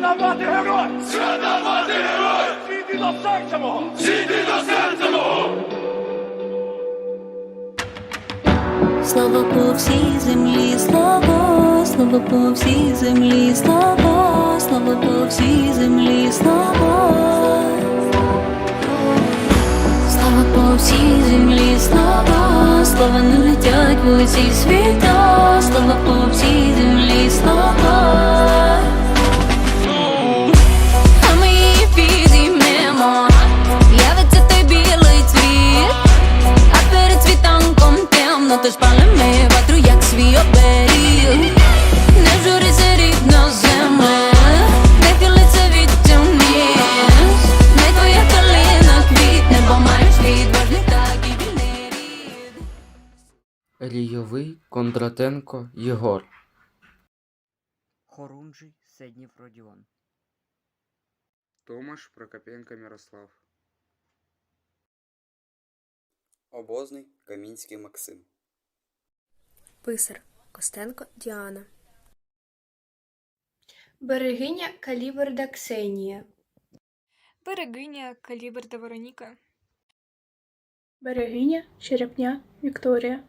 Свята мати герой! Свята мати герой! Світи до серця мого! Світи до серця мого! Слава по всій землі, слава, слава по всій землі, слава, слава по всій землі, слава. Слава по всій землі, слава, слава не летять в усі світа, слава по всій землі, слава. Темно, тож палимо ватру, як свій оберіг. Не журися рідна земля, не хилиться від темниць. Не твоя калина квітне, бо маєш відважний так і вільний рід. Рійовий Кондратенко Єгор. Хорунжий Седнів Родіон. Томаш Прокопенко Мирослав. Обозний Камінський Максим. Писар Костенко Діана. Берегиня Каліберда Ксенія. Берегиня Каліберда Вероніка. Берегиня Черепня Вікторія.